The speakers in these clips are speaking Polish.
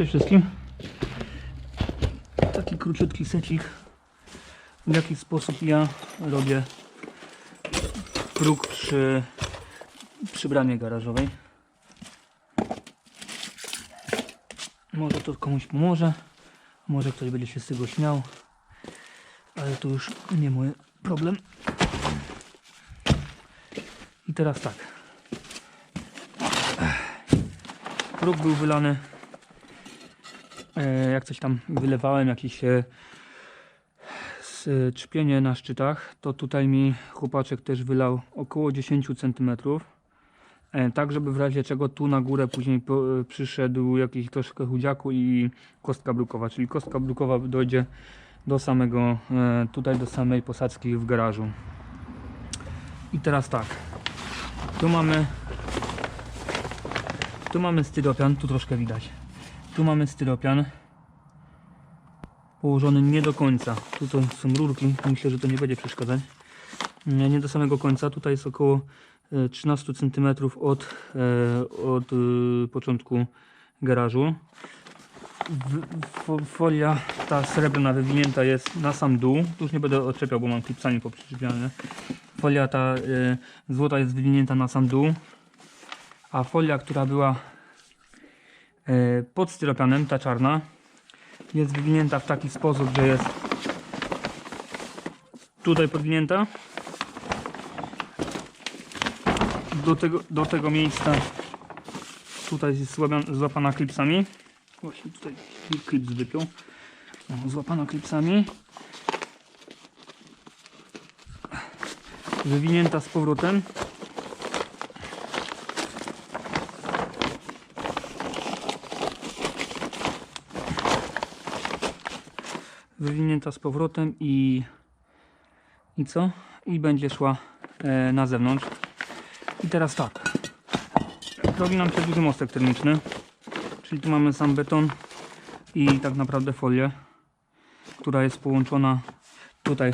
Cześć wszystkim. Taki króciutki secik. W jaki sposób ja robię próg przy, przy bramie garażowej. Może to komuś pomoże. Może ktoś będzie się z tego śmiał. Ale to już nie mój problem. I teraz tak. Próg był wylany. E, jak coś tam wylewałem, jakieś e, s- czpienie na szczytach, to tutaj mi chłopaczek też wylał około 10 cm. E, tak, żeby w razie czego tu na górę później e, przyszedł jakiś troszkę chudziaku i kostka brukowa, czyli kostka brukowa dojdzie do samego, e, tutaj do samej posadzki w garażu. I teraz tak, tu mamy tu mamy styropian, tu troszkę widać. Tu mamy styropian położony nie do końca. Tu to są rurki, myślę, że to nie będzie przeszkadzać. Nie, do samego końca. Tutaj jest około e, 13 cm od, e, od e, początku garażu. Folia ta srebrna wywinięta jest na sam dół. Tu już nie będę odczepiał, bo mam klipsami poprzyczepiane. Folia ta e, złota jest wywinięta na sam dół a folia, która była e, pod styropianem, ta czarna, jest wywinięta w taki sposób, że jest tutaj podwinięta. Do tego, do tego miejsca tutaj jest złapana, klipsami. Właśnie tutaj klips wypiął złapana klipsami. Wywinięta z powrotem wywinięta z powrotem i i co? I będzie szła e, na zewnątrz. I teraz tak. Robi nam się duży mostek termiczny. Czyli tu mamy sam beton i tak naprawdę folię, która jest połączona tutaj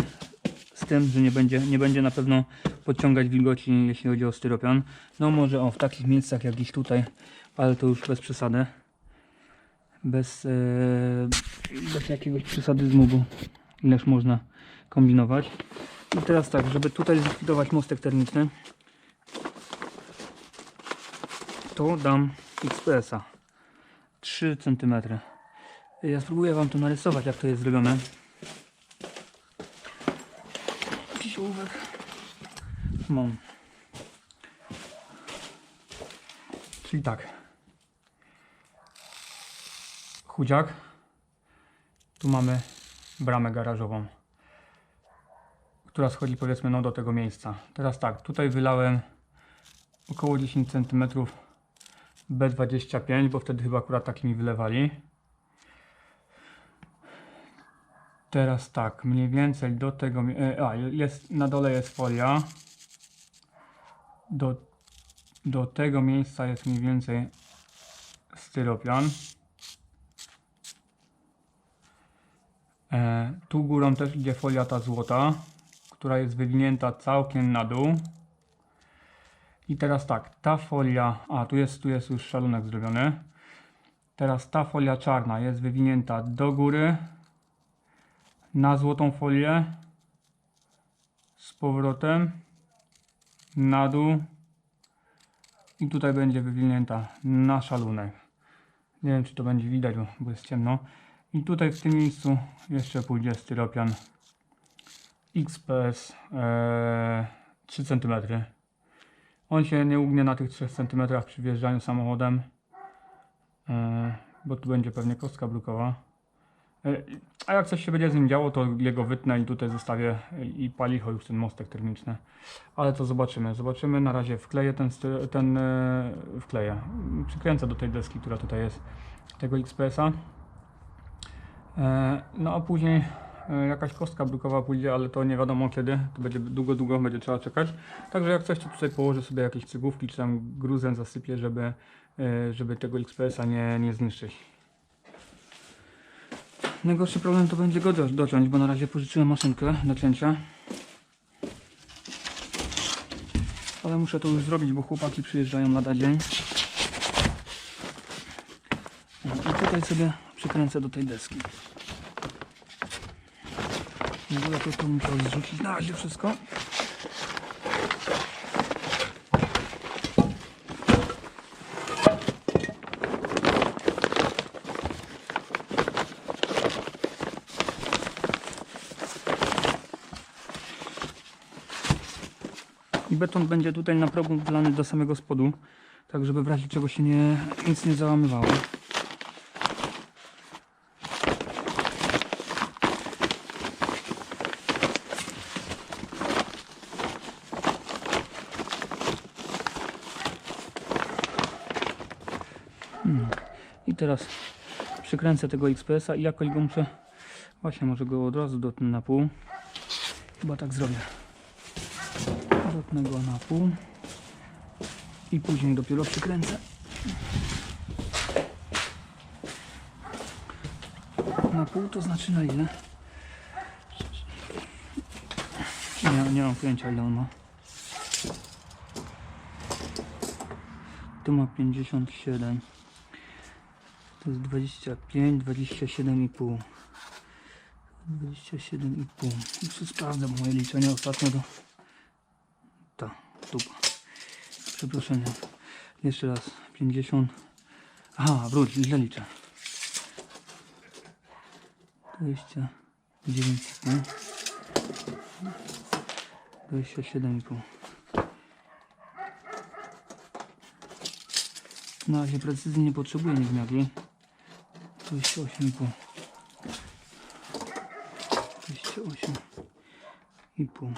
z tym, że nie będzie, nie będzie na pewno podciągać wilgoci, jeśli chodzi o styropian. No może o w takich miejscach jak gdzieś tutaj, ale to już bez przesady bez, e, bez jakiegoś przesadyzmu, bo ileż można kombinować. I teraz tak, żeby tutaj zlikwidować mostek termiczny, to dam XPS-a 3 cm. Ja spróbuję Wam to narysować, jak to jest zrobione. Jakiś ołówek. Mam. Czyli tak. Chudziak. Tu mamy bramę garażową, która schodzi powiedzmy no do tego miejsca. Teraz tak, tutaj wylałem około 10 cm B25, bo wtedy chyba akurat takimi wylewali. Teraz tak, mniej więcej do tego, e, a jest, na dole jest folia. Do, do tego miejsca jest mniej więcej styropian. Tu górą też idzie folia ta złota, która jest wywinięta całkiem na dół. I teraz tak, ta folia, a tu jest, tu jest już szalunek zrobiony. Teraz ta folia czarna jest wywinięta do góry, na złotą folię, z powrotem, na dół i tutaj będzie wywinięta na szalunek. Nie wiem czy to będzie widać, bo jest ciemno. I tutaj w tym miejscu jeszcze pójdzie styropian XPS e, 3 cm. On się nie ugnie na tych 3 cm przy wjeżdżaniu samochodem, e, bo tu będzie pewnie kostka brukowa. E, a jak coś się będzie z nim działo, to jego wytnę i tutaj zostawię i palicho już ten mostek termiczny. Ale to zobaczymy. Zobaczymy. Na razie wkleję ten, ten e, wkleję. Przykręcę do tej deski, która tutaj jest tego XPS-a. E, No a później e, jakaś kostka brukowa pójdzie, ale to nie wiadomo kiedy. To będzie długo, długo będzie trzeba czekać. Także jak coś, to tutaj położę sobie jakieś cygówki, czy tam gruzem zasypię, żeby, e, żeby tego XPS-a nie, nie zniszczyć. Najgorszy problem to będzie go do- dociąć, bo na razie pożyczyłem maszynkę do cięcia. Ale muszę to już zrobić, bo chłopaki przyjeżdżają lada dzień. I tutaj sobie przykręcę do tej deski. W to tu musiał zrzucić na razie wszystko. I beton będzie tutaj na progu wlany do samego spodu, tak żeby w razie czego się nie, nic nie załamywało. Teraz przykręcę tego XPS-a i jakoś go muszę, właśnie może go od razu dotnę na pół. Chyba tak zrobię. Dotnę go na pół i później dopiero przykręcę. Na pół to znaczy na ile? Nie, nie mam pojęcia ile on ma. Tu ma 57. To jest 25, 27,5. 27,5. Jeszcze sprawdzę, bo moje liczenie ostatnio to... Ta, dupa. Przeproszenie. Jeszcze raz. 50. Aha, wróć, źle liczę. 29,5. 27,5. Na razie precyzji nie potrzebuję niewmiarki. 28,5. 28,5.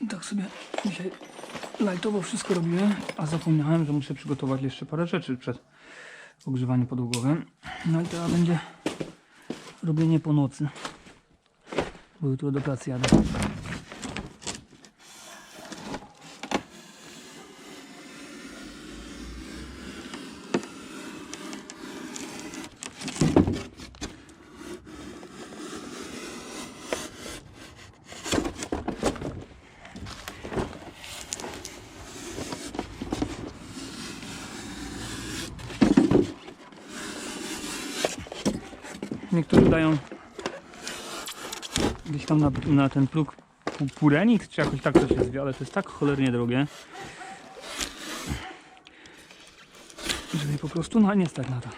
I tak sobie dzisiaj lajtowo wszystko robiłem, a zapomniałem, że muszę przygotować jeszcze parę rzeczy przed ogrzewaniem podłogowym. No i teraz będzie robienie po nocy. Bo jutro do pracy jadę. Niektórzy dają gdzieś tam na, na ten próg pu- purenik, czy jakoś tak to się zwie, ale to jest tak cholernie drogie. Że po prostu no, nie stać na to.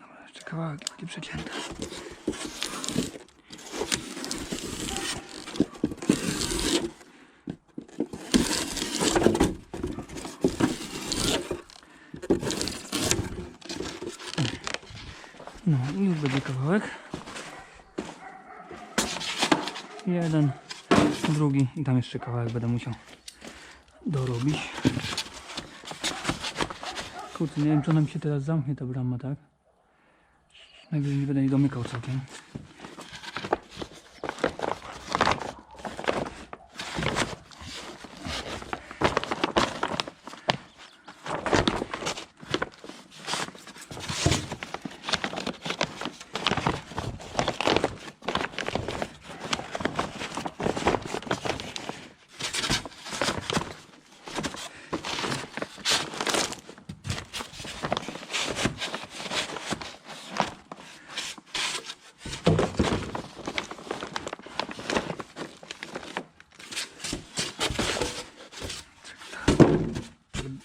Dobra, jeszcze kawałek będzie przecięty. No i już będzie kawałek. Jeden, drugi i tam jeszcze kawałek będę musiał dorobić. Kurczę, nie wiem czy ona mi się teraz zamknie ta brama, tak? Najwyżej nie będę jej domykał całkiem.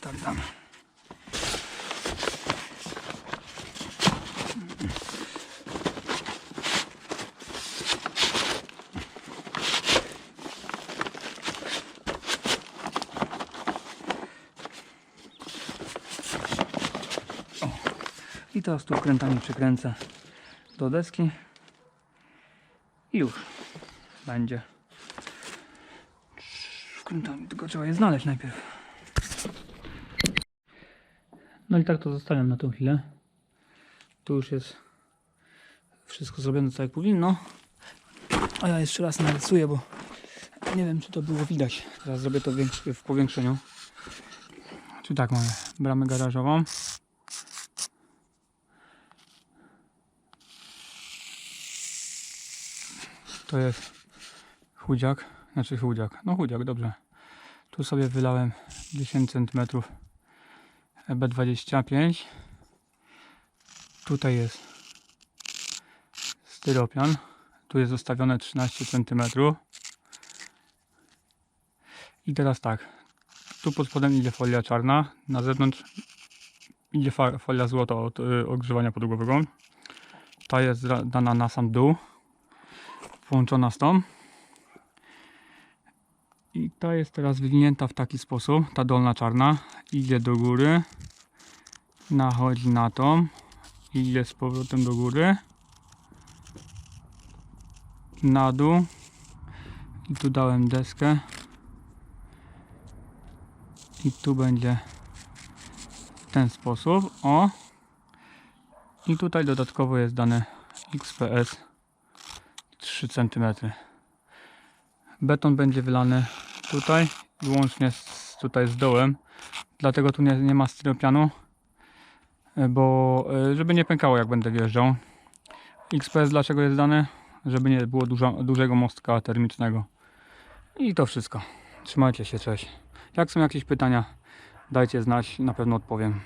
Tak dam. O. I teraz tu wkrętami przykręcę do deski. I już będzie. Wkrętami, tylko trzeba je znaleźć najpierw. No i tak to zostawiam na tą chwilę. Tu już jest wszystko zrobione tak jak powinno. A ja jeszcze raz narysuję, bo nie wiem czy to było widać. Teraz zrobię to w powiększeniu. Czy tak mamy bramę garażową. To jest chudziak, znaczy chudziak, no chudziak, dobrze. Tu sobie wylałem 10 cm B25. Tutaj jest styropian. Tu jest zostawione 13 cm. I teraz tak. Tu pod spodem idzie folia czarna. Na zewnątrz idzie folia złota od y, ogrzewania podłogowego. Ta jest dana na sam dół. Połączona z tą. I ta jest teraz wywinięta w taki sposób. Ta dolna czarna idzie do góry. Nachodzi na tą. Idzie z powrotem do góry. Na dół. I tu dałem deskę. I tu będzie w ten sposób. O. I tutaj dodatkowo jest dane XPS 3 cm. Beton będzie wylany tutaj, wyłącznie z, tutaj z dołem. Dlatego tu nie, nie ma styropianu, e, bo e, żeby nie pękało jak będę wjeżdżał. XPS dlaczego jest dane? Żeby nie było dużego mostka termicznego. I to wszystko. Trzymajcie się, cześć. Jak są jakieś pytania, dajcie znać, na pewno odpowiem.